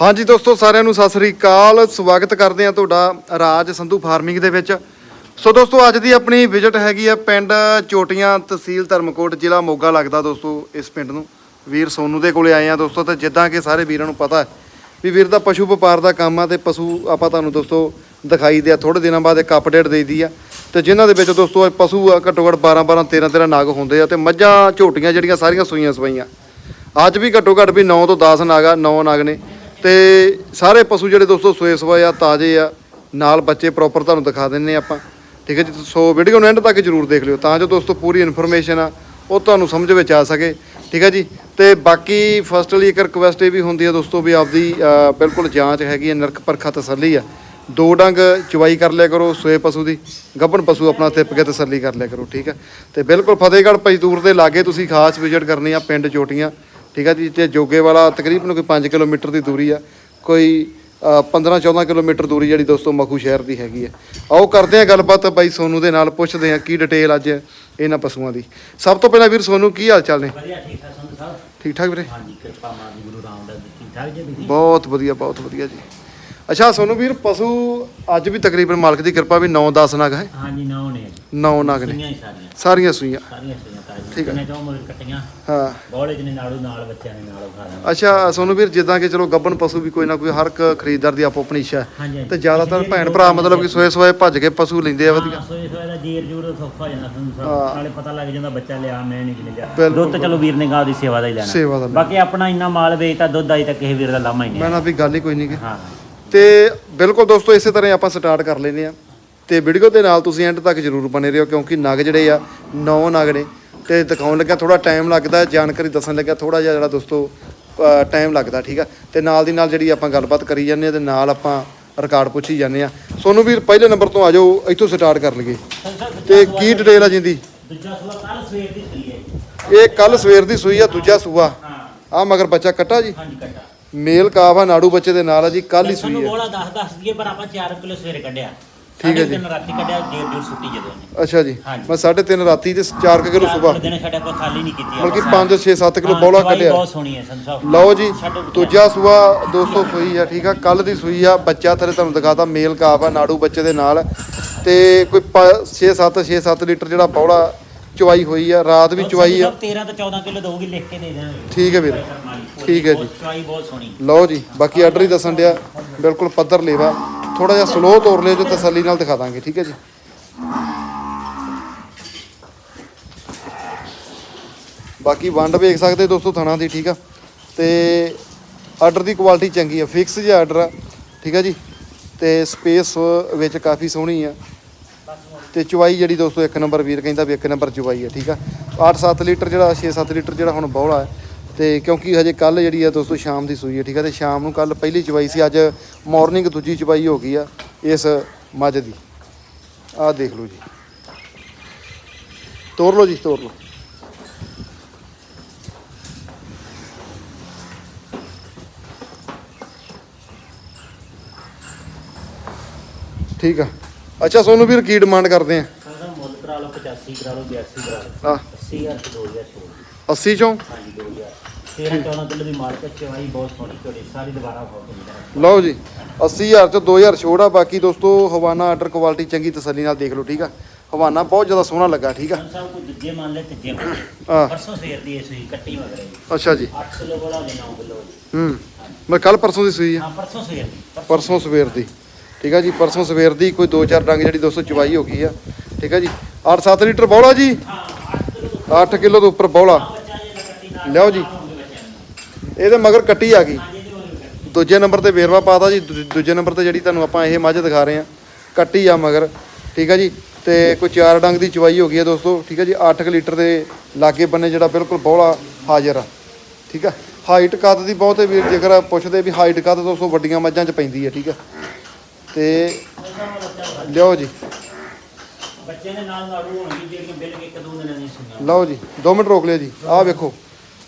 ਹਾਂਜੀ ਦੋਸਤੋ, ਸਾਰਿਆਂ ਨੂੰ ਸਤਿ ਸ੍ਰੀ ਅਕਾਲ। ਸਵਾਗਤ ਕਰਦੇ ਹਾਂ ਤੁਹਾਡਾ ਰਾਜ ਸੰਧੂ ਫਾਰਮਿੰਗ ਦੇ ਵਿੱਚ। ਸੋ ਦੋਸਤੋ, ਅੱਜ ਦੀ ਆਪਣੀ ਵਿਜ਼ਿਟ ਹੈਗੀ ਆ ਪਿੰਡ ਚੋਟੀਆਂ ਤਹਿਸੀਲ ਧਰਮਕੋਟ, ਜ਼ਿਲ੍ਹਾ ਮੋਗਾ ਲੱਗਦਾ ਦੋਸਤੋ, ਇਸ ਪਿੰਡ ਨੂੰ। ਵੀਰ ਸੋਨੂ ਦੇ ਕੋਲੇ ਆਏ ਆ ਦੋਸਤੋ, ਤੇ ਜਿੱਦਾਂ ਕਿ ਸਾਰੇ ਵੀਰਾਂ ਨੂੰ ਪਤਾ ਹੈ ਵੀ ਵੀਰ ਦਾ ਪਸ਼ੂ ਵਪਾਰ ਦਾ ਕੰਮ ਆ ਤੇ ਪਸ਼ੂ ਆਪਾਂ ਤੁਹਾਨੂੰ ਦੋਸਤੋ ਦਿਖਾਈ ਦਿਆ ਥੋੜੇ ਦਿਨਾਂ ਬਾਅਦ ਇੱਕ ਅਪਡੇਟ ਦੇਈਦੀ ਆ। ਤੇ ਜਿਨ੍ਹਾਂ ਦੇ ਵਿੱਚ ਦੋਸਤੋ, ਇਹ ਪਸ਼ੂ ਆ ਘੱਟੋ ਘੱਟ 12 12 13 13 ਨਾਗ ਹੁੰਦੇ ਆ ਤੇ ਮੱਝਾਂ, ਝੋਟੀਆਂ ਜਿਹੜੀਆਂ ਸਾਰੀਆਂ ਸੂਈਆਂ ਸਵਾਈਆਂ ਅੱਜ ਵੀ ਘੱਟੋ ਘੱਟ ਵੀ 9 ਤੋਂ 10 ਨਗ ਆ 9 ਨਾਗ ਨੇ। ਤੇ ਸਾਰੇ ਪਸ਼ੂ ਜਿਹੜੇ ਦੋਸਤੋ ਸੋਏ ਸਵਾਏ ਆ, ਤਾਜ਼ੇ ਆ, ਨਾਲ ਬੱਚੇ ਪ੍ਰੋਪਰ ਤੁਹਾਨੂੰ ਦਿਖਾ ਦਿੰਨੇ ਆ ਆਪਾਂ। ਠੀਕ ਹੈ ਜੀ, ਸੋ ਵੀਡੀਓ ਨੂੰ ਐਂਡ ਤੱਕ ਜਰੂਰ ਦੇਖ ਲਿਓ, ਤਾਂ ਜੋ ਦੋਸਤੋ ਪੂਰੀ ਇਨਫੋਰਮੇਸ਼ਨ ਆ, ਉਹ ਤੁਹਾਨੂੰ ਸਮਝ ਵਿੱਚ ਆ ਸਕੇ। ਠੀਕ ਹੈ ਜੀ, ਤੇ ਬਾਕੀ ਫਸਟਲੀ ਇੱਕ ਰਿਕੁਐਸਟ ਇਹ ਵੀ ਹੁੰਦੀ ਹੈ ਦੋਸਤੋ ਵੀ ਆਪਦੀ ਬਿਲਕੁਲ ਜਾਂਚ ਹੈਗੀ ਹੈ ਨਰਕ ਪਰਖਾ ਤਸੱਲੀ ਆ। ਦੋ ਡੰਗ ਚਵਾਈ ਕਰ ਲਿਆ ਕਰੋ ਸੋਏ ਪਸ਼ੂ ਦੀ, ਗੱਭਣ ਪਸ਼ੂ ਆਪਣਾ ਤਿੱਪ ਕੇ ਤਸੱਲੀ ਕਰ ਲਿਆ ਕਰੋ, ਠੀਕ ਹੈ। ਤੇ ਬਿਲਕੁਲ ਫਤਿਹਗੜ੍ਹ ਪਜਦੂਰ ਦੇ ਲਾਗੇ ਤੁਸੀਂ ਖਾਸ ਵਿਜ਼ਿਟ ਕਰਨੀ ਆ, ਪਿੰਡ ਚੋਟੀਆਂ। ਠੀਕ ਹੈ ਜੀ ਤੇ ਜੋਗੇ ਵਾਲਾ ਤਕਰੀਬਨ ਕੋਈ 5 ਕਿਲੋਮੀਟਰ ਦੀ ਦੂਰੀ ਆ। ਕੋਈ 15 14 ਕਿਲੋਮੀਟਰ ਦੂਰੀ ਜਿਹੜੀ ਦੋਸਤੋ ਮਖੂ ਸ਼ਹਿਰ ਦੀ ਹੈਗੀ ਹੈ ਆਓ ਕਰਦੇ ਆ ਗੱਲਬਾਤ ਬਾਈ ਸੋਨੂ ਦੇ ਨਾਲ ਪੁੱਛਦੇ ਆ ਕੀ ਡਿਟੇਲ ਅੱਜ ਇਹਨਾਂ ਪਸ਼ੂਆਂ ਦੀ। ਸਭ ਤੋਂ ਪਹਿਲਾਂ ਵੀਰ ਸੋਨੂ ਕੀ ਹਾਲ ਚਾਲ ਨੇ? ਵਧੀਆ ਠੀਕ ਠਾਕ ਸੰਧੂ ਸਾਹਿਬ? ਠੀਕ ਠਾਕ ਵੀਰੇ? ਹਾਂਜੀ ਕਿਰਪਾ ਮਾਰੀ ਗੁਰੂ ਰਾਮਦਾਸ ਦੀ ਠੀਕ ਠਾਕ ਜੀ? ਬਹੁਤ ਵਧੀਆ ਬਹੁਤ ਵਧੀਆ ਜੀ। ਅੱਛਾ ਸੋਨੂ ਵੀਰ ਪਸ਼ੂ ਅੱਜ ਵੀ ਤਕਰੀਬਨ ਮਾਲਕ ਦੀ ਕਿਰਪਾ ਵੀ 9-10 ਨਗ ਹੈ? ਹਾਂਜੀ ਨੌ ਨੇ। 9 ਨਗ ਨੇ। ਸੁਈਆਂ ਹੀ ਸਾਰੀਆਂ। ਸਾਰੀਆਂ ਸੂਈਆਂ। ਸਾਰੀਆਂ ਸੁਈਆਂ ਤਾਜ਼ੀਆਂ। ਠੀਕ ਹੈ। ਕਿੰਨੇ ਚੋਂ ਮੁਰਗ ਕੱਟੀਆਂ? ਹਾਂ। ਬੋਲੇ ਜਿਹਨੇ ਨਾਲੂ ਨਾਲ ਬੱਚਿਆਂ ਨੇ ਨਾਲੋਂ ਖਾ ਲੈਣਾ ਅੱਛਾ ਸੋਨੂ ਵੀਰ ਜਿੱਦਾਂ ਕਿ ਚਲੋ ਗੱਬਨ ਪਸ਼ੂ ਵੀ ਕੋਈ ਨਾ ਕੋਈ ਹਰ ਇੱਕ ਖਰੀਦਦਾਰ ਦੀ ਆਪੋ ਆਪਣੀ ਇੱਛਾ ਹੈ। ਹਾਂਜੀ ਤੇ ਜ਼ਿਆਦਾਤਰ ਭੈਣ ਭਰਾ ਮਤਲਬ ਕਿ ਸੋਏ ਸੋਏ ਭੱਜ ਕੇ ਪਸ਼ੂ ਲੈਂਦੇ ਆ ਵਧੀਆ। ਸੋਏ ਸੋਏ ਦਾ ਜੀਰ ਜੂਰ ਸੌਖਾ ਹੋ ਜਾਂਦਾ। ਸਾਹਿਬ ਨਾਲੇ ਪਤਾ ਲੱਗ ਜਾਂਦਾ ਬੱਚਾ ਲਿਆ ਮੈਂ ਨਹੀਂ ਲਿਆ ਬਿਲਕੁਲ। ਦੁੱਧ ਤਾਂ ਚਲੋ ਵੀਰ ਨੇ ਗਾਂ ਦੀ ਸੇਵਾ ਦਾ ਹੀ ਲੈਣਾ। ਸੇਵਾ ਦਾ ਲੈਣਾ। ਬਾਕੀ ਆਪਣਾ ਇੰਨਾ ਮਾਲ ਵੇਚਤਾ ਦੁੱਧ ਆਈ ਤਾਂ ਕਿਸੇ ਵੀਰ ਦਾ ਲਾਮਾ ਹੀ ਨਹੀਂ ਮੈਂ ਨਾ ਵੀ ਗੱਲ ਹੀ ਕੋਈ ਨਹੀਂ ਕਿ ਹਾਂ। ਤੇ ਬਿਲਕੁਲ ਦੋਸਤੋ ਇਸੇ ਤਰ੍ਹਾਂ ਆਪਾਂ ਸਟਾਰਟ ਕਰ ਲੈਨੇ ਆ ਤੇ ਵੀਡੀਓ ਦੇ ਨਾਲ ਤੁਸੀਂ ਐਂਡ ਤੱਕ ਜਰੂਰ ਬਨੇ ਰਹੋ ਕਿਉਂਕਿ ਨਗ ਜਿਹੜੇ ਆ ਨੌ ਨਗ ਨੇ। ਤੇ ਦਿਖਾਉਣ ਲੱਗਿਆ ਥੋੜਾ ਟਾਈਮ ਲੱਗਦਾ ਜਾਣਕਾਰੀ ਦੱਸਣ ਲੱਗਿਆ ਥੋੜਾ ਜਿਹਾ ਜਿਹੜਾ ਦੋਸਤੋ ਟਾਈਮ ਲੱਗਦਾ ਠੀਕ ਆ? ਤੇ ਨਾਲ ਦੀ ਨਾਲ ਜਿਹੜੀ ਆਪਾਂ ਗੱਲਬਾਤ ਕਰੀ ਜਾਂਦੇ ਆ ਤੇ ਨਾਲ ਆਪਾਂ ਰਿਕਾਰਡ ਪੁੱਛੀ ਜਾਂਦੇ ਆ ਸੋਨੂੰ ਵੀਰ ਪਹਿਲੇ ਨੰਬਰ ਤੋਂ ਆ ਜਾਓ ਇੱਥੋਂ ਸਟਾਰਟ ਕਰ ਲਈਏ। ਤੇ ਕੀ ਡਿਟੇਲ ਆ ਜਿੰਦੀ? ਦੂਜਾ ਸਵਾ ਕੱਲ ਸਵੇਰ ਦੀ ਸਹੀ ਹੈ ਇਹ ਕੱਲ ਸਵੇਰ ਦੀ ਸੂਈ ਆ ਦੂਜਾ ਸੂਆ। ਆ ਮਗਰ ਬੱਚਾ ਕੱਟਾ ਜੀ? ਹਾਂਜੀ ਕੱਟਾ। ਮੇਲ ਕਾਵਾ ਨਾੜੂ ਬੱਚੇ ਦੇ ਨਾਲ ਆ ਜੀ ਕੱਲ ਹੀ ਸੂਈ ਸਾਨੂੰ ਬੋਲਾ 10 10 ਦੀਏ ਪਰ ਆਪਾਂ 4 ਕਿਲੋ ਸਵੇਰੇ ਕੱਢਿਆ। ਠੀਕ ਹੈ ਜੀ। ਰਾਤੀ ਕੱਢਿਆ ਡੇਢ ਡੇਢ ਸੁੱਟੀ ਜਦੋਂ ਨੇ ਅੱਛਾ ਜੀ। ਹਾਂਜੀ। ਮੈਂ 3:30 ਰਾਤੀ ਤੇ 4 ਕਿਲੋ ਸਵੇਰ ਦਿਨ ਸਾਡੇ ਕੋਲ ਖਾਲੀ ਨਹੀਂ ਕੀਤੀ ਬਲਕਿ ਆਪਾਂ। 5 6 7 ਕਿਲੋ ਬੌਲਾ ਕੱਢਿਆ। ਬਹੁਤ ਸੋਹਣੀ ਹੈ ਸੰਤ ਸਾਹਿਬ। ਲਓ ਜੀ ਦੂਜਾ ਸੂਆ 200 ਸੂਈ ਆ ਠੀਕ ਆ ਕੱਲ ਦੀ ਸੂਈ ਆ ਬੱਚਾ ਥਰੇ ਤੁਹਾਨੂੰ ਦਿਖਾਤਾ ਮੇਲ ਕਾਫ ਆ ਨਾੜੂ ਬੱਚੇ ਦੇ ਨਾਲ। ਤੇ ਕੋਈ 6 7 6 7 ਲੀਟਰ ਜਿਹੜਾ ਬੌਲਾ ਚਵਾਈ ਹੋਈ ਆ ਰਾਤ ਵੀ ਚਵਾਈ ਆ। 13 ਤੋਂ 14 ਕਿਲੋ ਦਊਗੀ ਲਿਖ ਕੇ ਦੇ ਦੇਣਾ ਠੀਕ ਹੈ ਵੀਰ ਠੀਕ ਹੈ ਜੀ। ਚਵਾਈ ਬਹੁਤ ਸੋਹਣੀ। ਲਓ ਜੀ ਬਾਕੀ ਆਰਡਰ ਹੀ ਦੱਸਣ ਡਿਆ ਬਿਲਕੁਲ ਪੱਧਰ ਲੇਵਾ। ਥੋੜਾ ਜਿਹਾ ਸਲੋ ਤੋਰ ਲਿਓ ਜੋ ਤਸੱਲੀ ਨਾਲ ਦਿਖਾ ਦਾਂਗੇ ਠੀਕ ਹੈ ਜੀ। ਬਾਕੀ ਵੰਡ ਵੇਖ ਸਕਦੇ ਦੋਸਤੋ ਥਣਾ ਦੀ ਠੀਕ ਆ। ਤੇ ਆਰਡਰ ਦੀ ਕੁਆਲਿਟੀ ਚੰਗੀ ਆ ਫਿਕਸ ਜਿਹਾ ਆਰਡਰ ਆ ਠੀਕ ਆ ਜੀ। ਤੇ ਸਪੇਸ ਵਿੱਚ ਕਾਫੀ ਸੋਹਣੀ ਆ। ਤੇ ਚੁਵਾਈ ਜਿਹੜੀ ਦੋਸਤੋ, ਇੱਕ ਨੰਬਰ ਵੀਰ ਕਹਿੰਦਾ ਵੀ ਇੱਕ ਨੰਬਰ ਚੁਵਾਈ ਹੈ ਠੀਕ ਆ? 8-7 ਲੀਟਰ ਜਿਹੜਾ 6-7 ਲੀਟਰ ਜਿਹੜਾ ਹੁਣ ਬੌਲਾ ਹੈ। ਤੇ ਕਿਉਂਕਿ ਹਜੇ ਕੱਲ ਜਿਹੜੀ ਆ ਦੋਸਤੋ, ਸ਼ਾਮ ਦੀ ਸੂਈ ਹੈ, ਠੀਕ ਆ? ਤੇ ਸ਼ਾਮ ਨੂੰ ਕੱਲ ਪਹਿਲੀ ਚਵਾਈ ਸੀ, ਅੱਜ ਮਾਰਨਿੰਗ ਦੂਜੀ ਚੁਵਾਈ ਹੋ ਗਈ ਆ, ਇਸ ਮੱਝ ਦੀ। ਆਹ ਦੇਖ ਲਓ ਜੀ। ਤੋਰ ਲਓ ਜੀ, ਤੋਰ ਲਓ। ਠੀਕ ਆ। ਅੱਛਾ ਸੋਨੂੰ ਵੀਰ ਕੀ ਡਿਮਾਂਡ ਕਰਦੇ ਆ? ਉਹਦਾ ਮੁੱਲ ਕਰਾ ਲਓ 85 ਕਰਾ ਲਓ 82 ਕਰਾ ਲਓ। ਆ 80000 ਤੋਂ 2000 ਛੋੜ 80 ਚੋਂ? ਹਾਂਜੀ 2000 13 14 ਕਿਲੋ ਦੀ ਮਾਰਕੀਟ ਚਵਾਈ ਬਹੁਤ ਸੋਹਣੀ ਤੁਹਾਡੀ ਸਾਰੀ ਦੁਬਾਰਾ ਫੋਟੋ ਨਹੀਂ ਲਓ ਜੀ 80000 ਚ 2000 ਛੋੜ ਆ ਬਾਕੀ ਦੋਸਤੋ ਹਵਾਨਾ ਆਰਡਰ ਕੁਆਲਿਟੀ ਚੰਗੀ ਤਸੱਲੀ ਨਾਲ ਦੇਖ ਲਓ ਠੀਕ ਆ? ਹਵਾਨਾ ਬਹੁਤ ਜ਼ਿਆਦਾ ਸੋਹਣਾ ਲੱਗਾ ਠੀਕ ਆ? ਸੰਤ ਸਾਹਿਬ ਕੋਈ ਦੂਜੇ ਮੰਨ ਲੈ ਤੀਜੇ ਮੰਨ ਲੈ ਆ ਪਰਸੋਂ ਸਵੇਰ ਦੀ ਇਹ ਸੂਈ ਕੱਟੀ ਅੱਛਾ ਜੀ। 8 ਕਿਲੋ ਵਾਲਾ ਦੇ 9 ਕਿਲੋ ਹੂੰ ਮੈਂ ਕੱਲ ਪਰਸੋਂ ਦੀ ਸੂਈ ਆ। ਹਾਂ ਪਰਸੋਂ ਸਵੇਰ ਦੀ। ਪਰਸੋਂ ਸਵੇਰ ਦੀ। ਠੀਕ ਆ ਜੀ, ਪਰਸੋਂ ਸਵੇਰ ਦੀ ਕੋਈ 2-4 ਡੰਗ ਜਿਹੜੀ ਦੋਸਤੋ ਚਵਾਈ ਹੋ ਗਈ ਆ। ਠੀਕ ਆ ਜੀ 8-7 ਲੀਟਰ ਬੌਲਾ ਜੀ? ਹਾਂ 8 ਕਿਲੋ ਤੋਂ ਉੱਪਰ ਬੌਲਾ। ਬੱਚਾ ਲਿਆਓ ਜੀ। ਇਹਦੇ ਮਗਰ ਕੱਟੀ ਆ ਗਈ। ਦੂਜੇ ਨੰਬਰ ਤੇ ਵੇਰਵਾ ਪਾਤਾ ਜੀ, ਦੂ- ਦੂਜੇ ਨੰਬਰ ਤੇ ਜਿਹੜੀ ਤੁਹਾਨੂੰ ਆਪਾਂ ਇਹ ਮੱਝ ਦਿਖਾ ਰਹੇ ਆ, ਕੱਟੀ ਆ ਮਗਰ। ਠੀਕ ਆ ਜੀ, ਤੇ ਕੋਈ ਚਾਰ ਡੰਗ ਦੀ ਚਵਾਈ ਹੋ ਗਈ ਆ ਦੋਸਤੋ। ਠੀਕ ਆ ਜੀ 8 ਲੀਟਰ ਦੇ ਲਾਗੇ ਬੰਨੇ ਜਿਹੜਾ ਬਿਲਕੁਲ ਬੌਲਾ ਹਾਜ਼ਰ ਆ। ਠੀਕ ਆ, ਹਾਈਟ ਕੱਦ ਦੀ ਬਹੁਤੇ ਵੀਰ, ਜੇਕਰ ਪੁੱਛਦੇ ਵੀ ਹਾਈਟ ਕੱਦ ਦੋਸਤੋ ਵੱਡੀਆਂ ਮੱਝਾਂ 'ਚ ਪੈਂਦੀ ਹੈ ਠੀਕ ਆ। ਤੇ ਲਿਓ ਜੀ। ਬੱਚੇ ਦੇ ਨਾਲ ਨਾੜੂ ਹੋਣਗੇ ਜਿਹੜੀਆਂ ਬਿੱਲ ਕੇ ਇੱਕ ਦੋ ਦਿਨਾਂ ਦੀਆਂ ਸੁਣੀਆਂ ਲਓ ਜੀ 2 ਮਿੰਟ ਰੋਕ ਲਿਓ ਜੀ। ਆਹ ਵੇਖੋ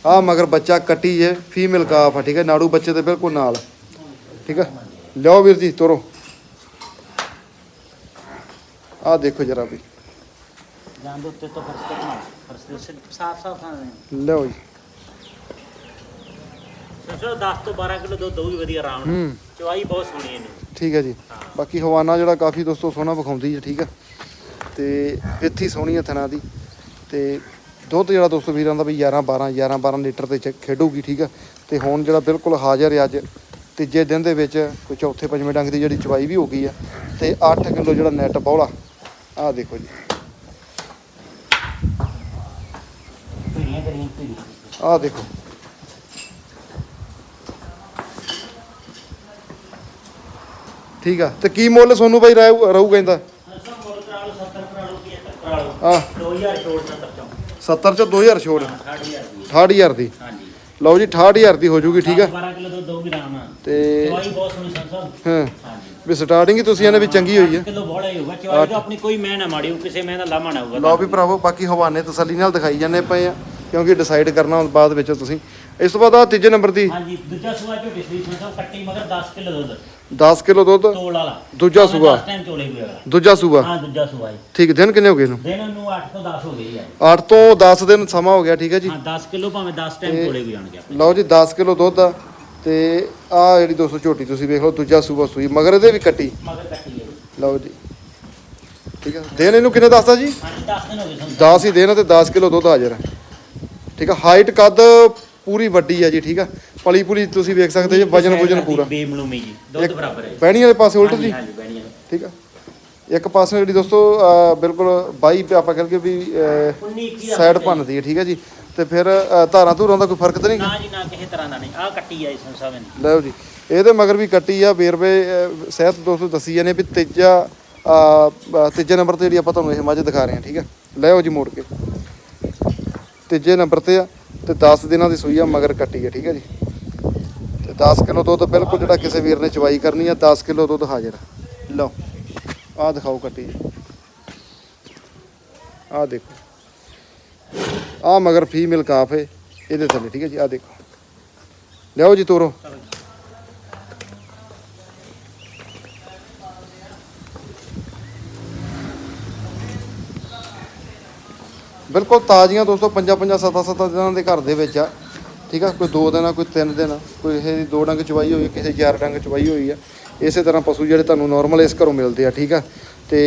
ਆਹ ਮਗਰ ਬੱਚਾ ਕੱਟੀ ਜੇ ਫੀਮੇਲ ਕਾਫ ਆ ਠੀਕ ਹੈ? ਨਾੜੂ ਬੱਚੇ ਦੇ ਬਿਲਕੁਲ ਨਾਲ। ਠੀਕ ਹੈ? ਲਿਓ ਵੀਰ ਜੀ ਤੋਰੋ। ਆਹ ਦੇਖੋ ਜਰਾ ਵੀ। ਜਾਂ ਦੇ ਉੱਤੇ ਤੋਂ ਫਰਸ਼ ਤੇ ਬਣਾ ਫਰਸ਼ ਸਾਫ਼ ਸਾਫ਼ ਖਾਣੇ ਲਿਓ ਜੀ। ਸਰ 10 ਤੋਂ 12 ਕਿਲੋ ਦੁੱਧ ਦਊਗੀ ਵਧੀਆ ਆਰਾਮ ਨਾਲ। ਹੂੰ। ਚਵਾਈ ਬਹੁਤ ਸੋਹਣੀ ਇਹਨੂੰ। ਠੀਕ ਹੈ ਜੀ। ਬਾਕੀ ਹਵਾਨਾ ਜਿਹੜਾ ਕਾਫੀ ਦੋਸਤੋ ਸੋਹਣਾ ਵਿਖਾਉਂਦੀ ਹੈ ਠੀਕ ਆ ਤੇ ਇੱਥੀ ਸੋਹਣੀ ਹੈ ਥਣਾ ਦੀ। ਤੇ ਦੁੱਧ ਜਿਹੜਾ ਦੋਸਤੋ ਵੀਰਾਂ ਦਾ ਵੀ 11 12 11 12 ਲੀਟਰ ਤੇ ਖੇਡੂਗੀ ਠੀਕ ਆ ਤੇ ਹੁਣ ਜਿਹੜਾ ਬਿਲਕੁਲ ਹਾਜ਼ਰ ਹੈ ਅੱਜ ਤੀਜੇ ਦਿਨ ਦੇ ਵਿੱਚ ਕੋਈ ਚੌਥੇ ਪੰਜਵੇਂ ਡੰਗ ਦੀ ਜਿਹੜੀ ਚਵਾਈ ਵੀ ਹੋ ਗਈ ਆ ਤੇ 8 ਕਿਲੋ ਜਿਹੜਾ ਨੈਟ ਬੌਲਾ ਆਹ ਦੇਖੋ ਜੀ। ਆਹ ਦੇਖੋ। ਠੀਕ ਆ। ਤੇ ਕੀ ਮੁੱਲ ਸੋਨੂੰ ਬਾਈ ਰਹੂ ਰਹੂਗਾ ਇਹਦਾ? ਸਰ ਮੁੱਲ ਕਰਾ ਲਓ 70 ਕਰਾ ਲਓ 75 ਕਰਾ ਲਓ ਆ 2000 ਛੋੜ 70 ਚੋਂ 70 ਚ 2000 ਛੋੜ। 60000 ਦੀ 68000 ਦੀ। ਹਾਂਜੀ ਲਓ ਜੀ 68000 ਦੀ ਹੋ ਜੂਗੀ ਠੀਕ ਆ। 12 ਕਿਲੋ ਦੁੱਧ ਦਊਗੀ ਆਰਾਮ ਨਾਲ ਤੇ ਚਵਾਈ ਬਹੁਤ ਸੋਹਣੀ ਸੰਸਾ ਹਾਂ। ਹਾਂਜੀ ਵੀ ਸਟਾਰਟਿੰਗ ਹੀ ਤੁਸੀਂ ਇਹਨੇ ਵੀ ਚੰਗੀ ਹੋਈ ਹੈ ਕਿਲੋ ਬੋੜਾ ਹੀ ਹੋਊਗਾ ਚਵਾਈ ਤਾਂ ਆਪਣੀ ਕੋਈ ਮੈਂ ਨਾ ਮਾੜੀ ਹੋਊ, ਕਿਸੇ ਮੈਂ ਦਾ ਲਾਮਾ ਨਾ ਹੋਊਗਾ ਲਓ ਵੀ ਭਰਾਵੋ ਬਾਕੀ ਹਵਾਨੇ ਤਸੱਲੀ ਨਾਲ ਦਿਖਾਈ ਜਾਂਦੇ ਪਏ ਆ ਕਿਉਂਕਿ ਡਿਸਾਈਡ ਕਰਨਾ ਹੁਣ ਬਾਅਦ ਵਿੱਚ ਤੁਸੀਂ। ਇਸ ਤੋਂ ਬਾਅਦ ਆ ਤੀਜੇ ਨੰਬਰ ਦੀ। ਹਾਂਜੀ ਦੂਜਾ ਸੂਆ ਝੋਟੀ ਸ੍ਰੀ ਸੰਸਾ ਕੱਟੀ ਮਗਰ 10 ਕਿਲੋ ਦੁੱਧ। 10 ਕਿਲੋ ਦੁੱਧ ਤੋਲ ਵਾਲਾ। ਦੂਜਾ ਸੂਆ ਟਾਈਮ ਚੋਲੇ ਵੀ ਵਾਲਾ। ਦੂਜਾ ਸੂਆ ਹਾਂ ਦੂਜਾ ਸੂਆ ਜੀ। ਠੀਕ ਦਿਨ ਕਿੰਨੇ ਹੋ ਗਏ ਇਹਨੂੰ? ਦਿਨ ਨੂੰ 8 ਤੋਂ 10 ਹੋ ਗਈ ਹੈ 8 ਤੋਂ 10 ਦਿਨ ਸਮਾਂ ਹੋ ਗਿਆ ਠੀਕ ਹੈ ਜੀ। ਹਾਂ 10 ਕਿਲੋ ਭਾਵੇਂ 10 ਟਾਈਮ ਚੋਲੇ ਵੀ ਜਾਣਗੇ ਆਪਣੇ। ਲਓ ਜੀ 10 ਕਿਲੋ ਦੁੱਧ ਆ ਤੇ ਆ ਜਿਹੜੀ ਦੋਸਤੋ ਝੋਟੀ ਤੁਸੀਂ ਵੇਖ ਲਓ ਦੂਜਾ ਸੂਆ ਸੂਈ ਮਗਰ ਇਹਦੇ ਵੀ ਕੱਟੀ। ਮਗਰ ਕੱਟੀ ਹੈ ਜੀ। ਲਓ ਜੀ। ਠੀਕ ਹੈ ਦਿਨ ਇਹਨੂੰ ਕਿੰਨੇ ਦੱਸਦਾ ਜੀ? ਹਾਂਜੀ 10 ਦਿਨ ਹੋ ਗਏ ਸਾਨੂੰ 10 ਹੀ ਦੇਣ ਤੇ 10 ਕਿਲੋ ਦੁੱਧ ਹਾਜ਼ਰ ਹੈ ਠੀਕ ਆ ਹਾਈਟ ਕੱਦ ਪੂਰੀ ਵੱਡੀ ਹੈ ਜੀ ਠੀਕ ਆ? ਪਲੀ ਪੁਲੀ ਤੁਸੀਂ ਵੇਖ ਸਕਦੇ ਜੀ ਵਜਨ ਵਜਨ ਪੂਰਾ। ਬੇਮਲੂਮੀ ਜੀ ਦੁੱਧ ਬਰਾਬਰ ਹੈ। ਬਹਿਣੀ ਵਾਲੇ ਪਾਸੇ ਉਲਟ ਜੀ? ਹਾਂਜੀ ਠੀਕ ਆ? ਇੱਕ ਪਾਸੇ ਜਿਹੜੀ ਦੋਸਤੋ ਬਿਲਕੁਲ ਬਾਈ ਆਪਾਂ ਕਹਿੰਦੇ ਵੀ 19 21 ਸਾਈਡ ਭੰਨਦੀ ਹੈ ਠੀਕ ਹੈ ਜੀ? ਤੇ ਫਿਰ ਧਾਰਾਂ ਧੂਰਾਂ ਦਾ ਕੋਈ ਫ਼ਰਕ ਤਾਂ ਨਹੀਂ ਨਾ ਜੀ ਨਾ ਕਿਸੇ ਤਰ੍ਹਾਂ ਦਾ ਨਹੀਂ। ਆਹ ਕੱਟੀ ਆ ਜੀ ਸੰਸਾ ਨੇ ਲਓ ਜੀ ਇਹਦੇ ਮਗਰ ਵੀ ਕੱਟੀ ਆ ਵੇਰਵੇ ਸਿਹਤ ਦੋਸਤੋ ਦੱਸੀ ਜਾਂਦੇ ਵੀ ਤੀਜਾ ਤੀਜੇ ਨੰਬਰ ਤੇ ਜਿਹੜੀ ਆਪਾਂ ਤੁਹਾਨੂੰ ਇਹ ਮੱਝ ਦਿਖਾ ਰਹੇ ਹਾਂ ਠੀਕ ਹੈ ਲੈਓ ਜੀ ਮੋੜ ਕੇ। ਤੀਜੇ ਨੰਬਰ ਤੇ ਆ। ਤੇ 10 ਦਿਨਾਂ ਦੀ ਸੂਈ ਆ, ਮਗਰ ਕੱਟੀ ਆ, ਠੀਕ ਹੈ ਜੀ। ਤੇ 10 ਕਿਲੋ ਦੁੱਧ ਬਿਲਕੁਲ ਜਿਹੜਾ ਕਿਸੇ ਵੀਰ ਨੇ ਚਵਾਈ ਕਰਨੀ ਆ 10 ਕਿਲੋ ਦੁੱਧ ਹਾਜ਼ਰ ਲਓ, ਆਹ ਦਿਖਾਓ ਕੱਟੀ ਆਹ ਦੇਖੋ। ਆਹ ਮਗਰ ਫੀਮੇਲ ਕਾਫ ਹੈ ਇਹਦੇ ਥੱਲੇ, ਠੀਕ ਹੈ ਜੀ, ਆਹ ਦੇਖੋ। ਲਿਆਓ ਜੀ ਤੋਰੋ। ਬਿਲਕੁਲ ਤਾਜ਼ੀਆਂ ਦੋਸਤੋ ਪੰਜਾਂ ਪੰਜਾਂ ਸੱਤਾਂ ਸੱਤਾਂ ਦਿਨਾਂ ਦੇ ਘਰ ਦੇ ਵਿੱਚ ਆ। ਠੀਕ ਆ? ਕੋਈ ਦੋ ਦਿਨ ਆ ਕੋਈ ਤਿੰਨ ਦਿਨ ਆ ਕੋਈ ਇਹ ਦੋ ਡੰਗ ਚਵਾਈ ਹੋਈ ਕਿਸੇ ਚਾਰ ਡੰਗ ਚਵਾਈ ਹੋਈ ਆ। ਇਸੇ ਤਰ੍ਹਾਂ ਪਸ਼ੂ ਜਿਹੜੇ ਤੁਹਾਨੂੰ ਨਾਰਮਲ ਇਸ ਘਰੋਂ ਮਿਲਦੇ ਆ ਠੀਕ ਆ? ਤੇ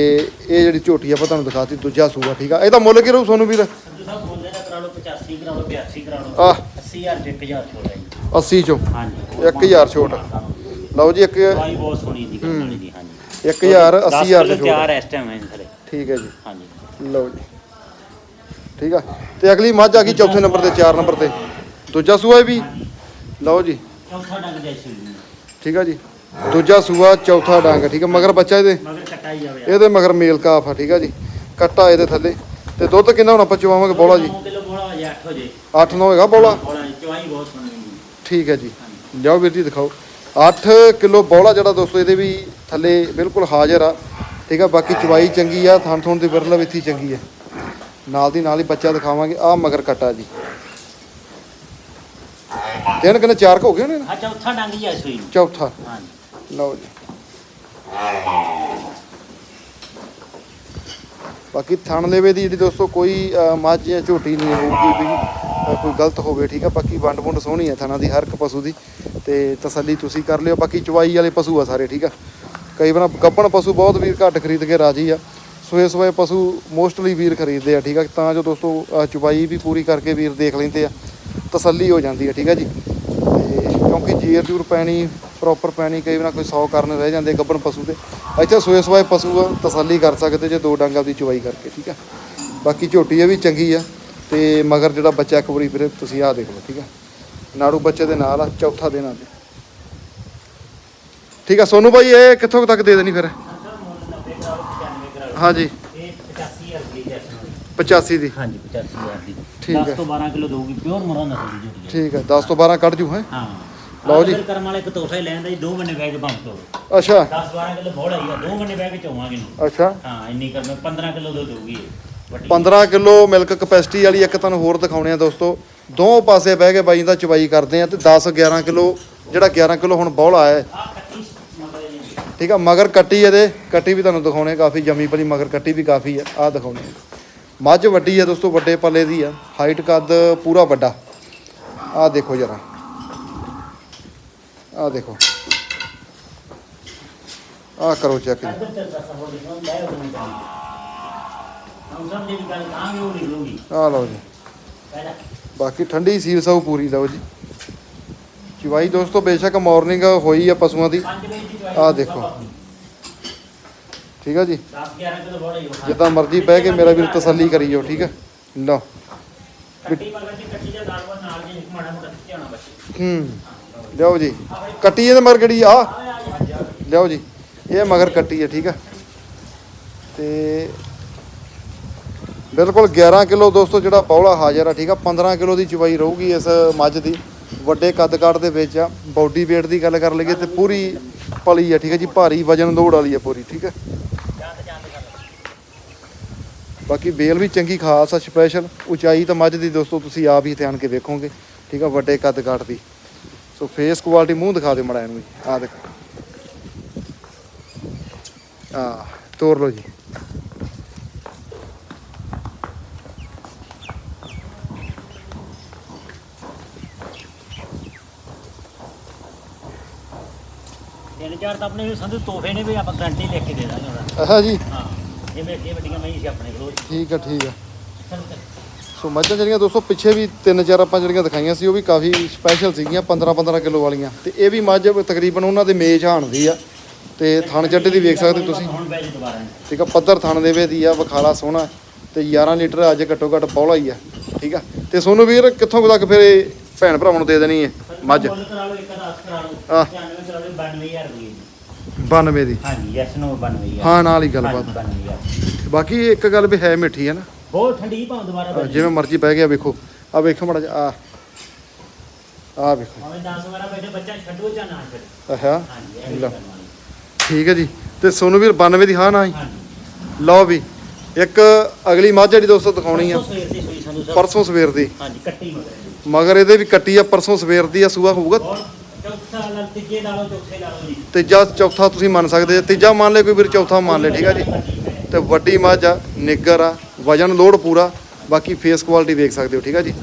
ਇਹ ਜਿਹੜੀ ਝੋਟੀ ਆਪਾਂ ਤੁਹਾਨੂੰ ਦਿਖਾਤੀ ਦੂਜਾ ਸੂਆ ਠੀਕ ਆ? ਇਹਦਾ ਮੁੱਲ ਕੀ ਰਹੂ ਸੋਨੂੰ ਵੀਰ? ਸਾਹਿਬ ਬੋਲਦੇ ਨਾ ਕਰਾ ਲਓ 85 ਕਰਾ ਲਓ 82 ਕਰਾ ਲਓ। ਆਹ। 80000 ਤੇ 1000 ਛੋੜ ਹੈ ਜੀ। 80 ਚੋਂ? ਹਾਂਜੀ। 1000 ਛੋਟ। ਲਓ ਜੀ ਇੱਕ ਦਵਾਈ ਬਹੁਤ ਸੋਹਣੀ ਦੀ ਕਰਨ ਵਾਲੀ ਦੀ ਹਾਂਜੀ। 1000 ਦਸ 80000 ਦੇ ਛੋਟ। ਤਿਆਰ ਇਸ ਟਾਈਮ ਹੈ ਥਲੇ ਠੀਕ ਹੈ ਜੀ। ਹਾਂਜੀ। ਲਓ ਜੀ। ਠੀਕ ਆ? ਤੇ ਅਗਲੀ ਮੱਝ ਆ ਗਈ ਚੌਥੇ ਨੰਬਰ ਤੇ 4 ਨੰਬਰ ਤੇ। ਦੂਜਾ ਸੂਆ ਇਹ ਵੀ। ਲਓ ਜੀ। ਚੌਥਾ ਡੰਗ ਜੈਸੀ ਠੀਕ ਆ ਜੀ। ਦੂਜਾ ਸੂਆ ਚੌਥਾ ਡੰਗ ਠੀਕ ਆ? ਮਗਰ ਬੱਚਾ ਇਹਦੇ? ਮਗਰ ਕਟਾਈ ਜਾਵੇ। ਇਹਦੇ ਮਗਰ ਮੇਲ ਕਾਫ ਆ ਠੀਕ ਆ ਜੀ। ਕੱਟਾ ਇਹਦੇ ਥੱਲੇ। ਤੇ ਦੁੱਧ ਕਿੰਨਾ ਹੁਣ? ਆਪਾਂ ਚਵਾਵਾਂਗੇ ਬੋਲਾ ਜੀ। 9 ਕਿਲੋ ਬੋਲਾ ਹੋ ਜਾ 8 ਹੋ ਜੇ। 8-9 ਹੈਗਾ ਬੋਲਾ? ਬੋਲਾ ਜੀ ਚਵਾਈ ਬਹੁਤ ਸੋਹਣੀ ਹੈ ਠੀਕ ਹੈ ਜੀ। ਲਿਆਓ ਵੀਰ ਜੀ ਦਿਖਾਓ। 8 ਕਿਲੋ ਬੋਲਾ ਜਿਹੜਾ ਦੋਸਤੋ ਇਹਦੇ ਵੀ ਥੱਲੇ ਬਿਲਕੁਲ ਹਾਜ਼ਰ ਆ। ਠੀਕ ਆ? ਬਾਕੀ ਚਵਾਈ ਚੰਗੀ ਆ ਥਣ ਥਣ ਦੀ ਵਿਰਲਾ ਵੀ ਇੱਥੇ ਚੰਗੀ ਆ। ਨਾਲ ਦੀ ਨਾਲ ਹੀ ਬੱਚਾ ਦਿਖਾਵਾਂਗੇ। ਆ ਮਗਰ ਕੱਟਾ ਜੀ। ਦਿਨ ਕਿੰਨੇ ਚਾਰ ਕੁ ਹੋ ਗਏ ਨੇ? ਹਾਂ ਚੌਥਾ ਡੰਗ ਹੀ ਆ ਸੂਈ ਨੂੰ। ਚੌਥਾ। ਹਾਂਜੀ। ਲਓ ਜੀ। ਬਾਕੀ ਥਣ ਲੇਵੇ ਦੀ ਜਿਹੜੀ ਦੋਸਤੋ ਕੋਈ ਮੱਝ ਜਾਂ ਝੋਟੀ ਨਹੀਂ ਹੋਊਗੀ ਵੀ ਕੋਈ ਗਲਤ ਹੋਵੇ ਠੀਕ ਆ? ਬਾਕੀ ਵੰਡ ਵੁੰਡ ਸੋਹਣੀ ਆ ਥਣਾ ਦੀ ਹਰ ਇੱਕ ਪਸ਼ੂ ਦੀ। ਤੇ ਤਸੱਲੀ ਤੁਸੀਂ ਕਰ ਲਿਓ। ਬਾਕੀ ਚਵਾਈ ਵਾਲੇ ਪਸ਼ੂ ਆ ਸਾਰੇ ਠੀਕ ਆ? ਕਈ ਵਾਰ ਗੱਪਣ ਪਸ਼ੂ ਬਹੁਤ ਵੀਰ ਘੱਟ ਖਰੀਦ ਕੇ ਰਾਜੀ ਆ। ਸੋਏ ਸੋਏ ਪਸ਼ੂ ਮੋਸਟਲੀ ਵੀਰ ਖਰੀਦਦੇ ਆ ਠੀਕ ਆ? ਤਾਂ ਜੋ ਦੋਸਤੋ ਅਹ, ਚਵਾਈ ਵੀ ਪੂਰੀ ਕਰਕੇ ਵੀਰ ਦੇਖ ਲੈਂਦੇ ਆ ਤਸੱਲੀ ਹੋ ਜਾਂਦੀ ਆ ਠੀਕ ਆ ਜੀ? ਤੇ ਕਿਉਂਕਿ ਜੀਰ ਜੂਰ ਪੈਣੀ ਪ੍ਰੋਪਰ ਪੈਣੀ ਕਈ ਵਾਰ ਕੋਈ 100 ਕਰਨ ਰਹਿ ਜਾਂਦੇ ਗੱਬਣ ਪਸ਼ੂ ਦੇ ਇੱਥੇ ਸੋਏ ਸੋਏ ਪਸ਼ੂ ਆ ਤਸੱਲੀ ਕਰ ਸਕਦੇ ਜੇ ਦੋ ਡੰਗਾਂ ਦੀ ਚਵਾਈ ਕਰਕੇ ਠੀਕ ਆ? ਬਾਕੀ ਝੋਟੀ ਇਹ ਵੀ ਚੰਗੀ ਆ ਤੇ ਮਗਰ ਜਿਹੜਾ ਬੱਚਾ ਇੱਕ ਵਾਰੀ ਫਿਰ ਤੁਸੀਂ ਆਹ ਦੇਖ ਲਓ ਠੀਕ ਆ? ਨਾੜੂ ਬੱਚੇ ਦੇ ਨਾਲ ਆ ਚੌਥਾ ਦਿਨ ਆ ਠੀਕ ਆ ਸੋਨੂ ਭਾਈ ਇਹ ਕਿੱਥੋਂ ਤੱਕ ਦੇ ਦੇਣੀ ਫਿਰ ਸਰ ਮੁੱਲ 90 ਕਰਾ ਲਓ 95 ਕਰਾ ਲਓ ਹਾਂਜੀ। ਇਹ 85000 ਦੀ ਜੈਸੀ 85 ਦੀ। ਹਾਂਜੀ 85000 ਦੀ। ਠੀਕ 10 ਹੈ। ਤੋਂ 12 ਕਿਲੋ ਦਊਗੀ ਪਿਓਰ ਮੁਰਾ ਨਸਲ ਦੀ ਝੋਟੀ ਹੈ। ਠੀਕ ਆ 10 ਤੋਂ 12 ਕੱਢ ਜੂ ਹੈ? ਹਾਂ। ਲਓ ਲਓ ਜੀ। ਜੀ ਕਰਮ ਵਾਲੇ ਇੱਕ ਤੋਹਫਾ ਹੀ ਲੈਣ ਦਾ ਜੀ ਦੋ ਮਹੀਨੇ ਬੈਗ ਬੰਦ ਤੋਂ ਅੱਛਾ। 10 12 ਕਿਲੋ ਬੋੜ ਆਈਗਾ ਦੋ ਮਹੀਨੇ ਬੈਗ ਚੋਵਾਂਗੇ ਨੂੰ ਅੱਛਾ। ਹਾਂ ਇੰਨੀ ਕਰਮ 15 ਕਿਲੋ ਦੁੱਧ ਦਊਗੀ ਇਹ ਵੱਡੀ। 15 ਕਿਲੋ ਮਿਲਕ ਕਪੈਸਿਟੀ ਵਾਲੀ ਇੱਕ ਤੁਹਾਨੂੰ ਹੋਰ ਦਿਖਾਉਣੇ ਆ ਦੋਸਤੋ। ਦੋ ਪਾਸੇ ਬਹਿ ਕੇ ਬਾਈ ਦਾ ਚਵਾਈ ਕਰਦੇ ਆ ਤੇ 10 11 ਕਿਲੋ ਜਿਹੜਾ 11 ਕਿਲੋ ਹੁਣ ਬੌਲ ਆਇਆ ਹੈ ਠੀਕ ਆ ਮਗਰ ਕੱਟੀ ਇਹਦੇ ਕੱਟੀ ਵੀ ਤੁਹਾਨੂੰ ਦਿਖਾਉਣੇ ਕਾਫੀ ਜੰਮੀ ਪਲੀ ਮਗਰ ਕੱਟੀ ਵੀ ਕਾਫੀ ਆ ਆਹ ਦਿਖਾਉਣੇ ਆ। ਮੱਝ ਵੱਡੀ ਆ ਦੋਸਤੋ ਵੱਡੇ ਪੱਲੇ ਦੀ ਆ ਹਾਈਟ ਕੱਦ ਪੂਰਾ ਵੱਡਾ। ਆਹ ਦੇਖੋ ਜਰਾ। ਆ ਦੇਖੋ। ਆ ਕਰੋ ਚੈੱਕ ਜੀ ਆ ਲਓ ਜੀ। ਬਾਕੀ ਠੰਡੀ ਸੀਲ ਸਭ ਪੂਰੀ ਲਓ ਜੀ। ਚਵਾਈ ਦੋਸਤੋ ਬੇਸ਼ੱਕ ਮਾਰਨਿੰਗ ਹੋਈ ਆ ਪਸ਼ੂਆਂ ਦੀ। 5 ਵਜੇ ਦੀ ਆਹ ਦੇਖੋ। ਠੀਕ ਆ ਜੀ? 10 11 ਕਿਲੋ ਬੋੜਾ ਹੀ ਉਹ ਜਿੱਦਾਂ ਮਰਜ਼ੀ ਬਹਿ ਕੇ ਮੇਰਾ ਵੀਰ ਤਸੱਲੀ ਕਰੀ ਜਾਓ ਠੀਕ ਆ? ਲਓ। ਕੱਟੀ ਮਗਰ ਦੀ ਕੱਟੀ ਨਾਲ ਜੀ ਮਾੜਾ ਮੋਟਾ ਖਿੱਚਿਆ ਹੋਣਾ ਬੱਚੇ। ਹੂੰ। ਲਿਓ ਜੀ। ਕੱਟੀ ਇਹਦੇ ਮਗਰ ਕਿਹੜੀ ਆ? ਲਿਓ ਜੀ। ਇਹ ਮਗਰ ਕੱਟੀ ਹੈ ਠੀਕ ਆ? ਤੇ ਬਿਲਕੁਲ 11 ਕਿਲੋ ਦੋਸਤੋ ਜਿਹੜਾ ਪੌਲਾ ਹਾਜ਼ਰ ਆ ਠੀਕ ਆ? 15 ਕਿਲੋ ਦੀ ਚਵਾਈ ਰਹੂਗੀ ਇਸ ਮੱਝ ਦੀ। ਵੱਡੇ ਕੱਦ ਕਾਠ ਦੇ ਵਿੱਚ ਆ ਬਾਡੀ weight ਦੀ ਗੱਲ ਕਰ ਲਈਏ ਤੇ ਪੂਰੀ ਪਲੀ ਆ, ਠੀਕ ਹੈ ਜੀ? ਭਾਰੀ ਵਜਨ ਦੌੜ ਵਾਲੀ ਆ ਪੂਰੀ, ਠੀਕ ਹੈ? ਬਾਕੀ ਬੇਲ ਵੀ ਚੰਗੀ ਖਾਸ ਆ ਸਪੈਸ਼ਲ ਉਚਾਈ ਤਾਂ ਮੱਝ ਦੀ ਦੋਸਤੋ ਤੁਸੀਂ ਆਪ ਹੀ ਧਿਆਨ ਕੇ ਵੇਖੋਗੇ, ਠੀਕ ਆ ਵੱਡੇ ਕੱਦ ਕਾਠ ਦੀ। ਸੋ ਫੇਸ ਕੁਆਲਿਟੀ ਮੂੰਹ ਦਿਖਾ ਦਿਓ ਮੜਾ ਇਹਨੂੰ ਜੀ ਆ ਦੇਖੋ। ਆ ਤੋੜ ਲਓ ਜੀ। ਤਿੰਨ ਚਾਰ ਤਾਂ ਆਪਣੇ ਵੀ ਸੰਧੂ ਤੋਹਫੇ ਨੇ ਵੀ ਆਪਾਂ ਗਰੰਟੀ ਲਿਖ ਕੇ ਦੇ ਦਾਂਗੇ ਉਹਦਾ। ਜੀ। ਹਾਂ ਜਿਵੇਂ ਅੱਗੇ ਵੱਡੀਆਂ ਮਹੀਂ ਸੀ ਆਪਣੇ ਕੋਲ। ਠੀਕ ਆ ਠੀਕ ਆ। ਸੋ ਮੱਝਾਂ ਜਿਹੜੀਆਂ ਦੋਸਤੋ ਪਿੱਛੇ ਵੀ ਤਿੰਨ ਚਾਰ ਆਪਾਂ ਜਿਹੜੀਆਂ ਦਿਖਾਈਆਂ ਸੀ ਉਹ ਵੀ ਕਾਫੀ ਸਪੈਸ਼ਲ ਸੀਗੀਆਂ 15 15 ਕਿਲੋ ਵਾਲੀਆਂ। ਤੇ ਇਹ ਵੀ ਮੱਝ ਤਕਰੀਬਨ ਉਹਨਾਂ ਦੇ ਮੇਜ ਹਾਣ ਦੀ ਆ। ਤੇ ਥਣ ਚੱਡੇ ਦੀ ਵੇਖ ਸਕਦੇ ਤੁਸੀਂ। ਠੀਕ ਆ ਪੱਧਰ ਥਣ ਦੇ ਵੇ ਦੀ ਆ ਵਿਖਾਲਾ ਸੋਹਣਾ। ਤੇ 11 ਲੀਟਰ ਅੱਜ ਘੱਟੋ ਘੱਟ ਪੌਲਾ ਹੀ ਆ। ਠੀਕ ਆ। ਤੇ ਸੋਨੂੰ ਵੀਰ ਕਿੱਥੋਂ ਤੱਕ ਫਿਰ ਭੈਣ ਭਰਾਵਾਂ ਨੂੰ ਦੇ ਦੇਣੀ ਹੈ? ਮੱਝ। ਮੁੱਲ ਕਰਾ ਲਓ ਇੱਕ ਦਾ 10 ਕਰਾ ਲਓ। ਆਹ। 95 ਕਰਾ ਲਓ 92000 ਰੁਪਏ ਦੀ। 92 ਦੀ। ਹਾਂਜੀ ਯੈਸ ਨੋ 92000 ਹਾਂ ਨਾਲ ਹੀ ਗੱਲਬਾਤ ਹਾਂਜੀ, 92000 ਬਾਕੀ ਇੱਕ ਗੱਲ ਵੀ ਹੈ ਮਿੱਠੀ ਹੈ ਨਾ। ਬਹੁਤ ਠੰਡੀ ਭਾਵੇਂ ਦੁਬਾਰਾ ਬਣ ਜਿਵੇਂ ਮਰਜ਼ੀ ਬਹਿ ਗਿਆ ਵੇਖੋ। ਆ ਵੇਖੋ ਮੜਾ ਆ। ਆ ਵੇਖੋ। ਭਾਵੇਂ 10 ਵਾਰਾ ਬੈਠੇ ਬੱਚਾ ਛੱਡੋ ਜਾਂ ਨਾ ਛੱਡੋ। ਆਹਾ ਹਾਂਜੀ ਇਹ ਵੀ ਲਓ। ਕਰਨ ਵਾਲੀ। ਠੀਕ ਹੈ ਜੀ। ਤੇ ਸੋਨੂੰ ਵੀਰ 92 ਦੀ ਹਾਂ ਨਾ ਹੀ। ਹਾਂਜੀ। ਲਓ ਵੀ ਇੱਕ ਅਗਲੀ ਮੱਝ ਜਿਹੜੀ ਦੋਸਤੋ ਦਿਖਾਉਣੀ ਆ। ਪਰਸੋਂ ਸਵੇਰ ਦੀ ਸਵੇਰ ਹਾਂਜੀ ਕੱਟੀ ਮਗਰ। ਮਗਰ ਇਹਦੇ ਵੀ ਕੱਟੀ ਆ ਪਰਸੋਂ ਸਵੇਰ ਦੀ ਆ ਸੂਆ ਹੋਊਗਾ। ਚੌਥਾ ਨਾਲ ਤੀਜੇ ਨਾਲੋਂ ਚੌਥੇ ਨਾਲੋਂ ਜੀ। ਤੀਜਾ ਚੌਥਾ ਤੁਸੀਂ ਮੰਨ ਸਕਦੇ ਆ ਤੀਜਾ ਮੰਨ ਲਿਆ ਕੋਈ ਵੀਰ ਚੌਥਾ ਮੰਨ ਲਿਆ ਠੀਕ ਆ ਜੀ। ਤੇ ਵੱਡੀ ਮੱਝ ਆ ਨਿੱਗਰ ਆ ਵਜਨ ਲੋਡ ਪੂਰਾ ਬਾਕੀ ਫੇਸ ਕੁਆਲਿਟੀ ਵੇਖ ਸਕਦੇ ਹੋ ਠੀਕ ਆ ਜੀ।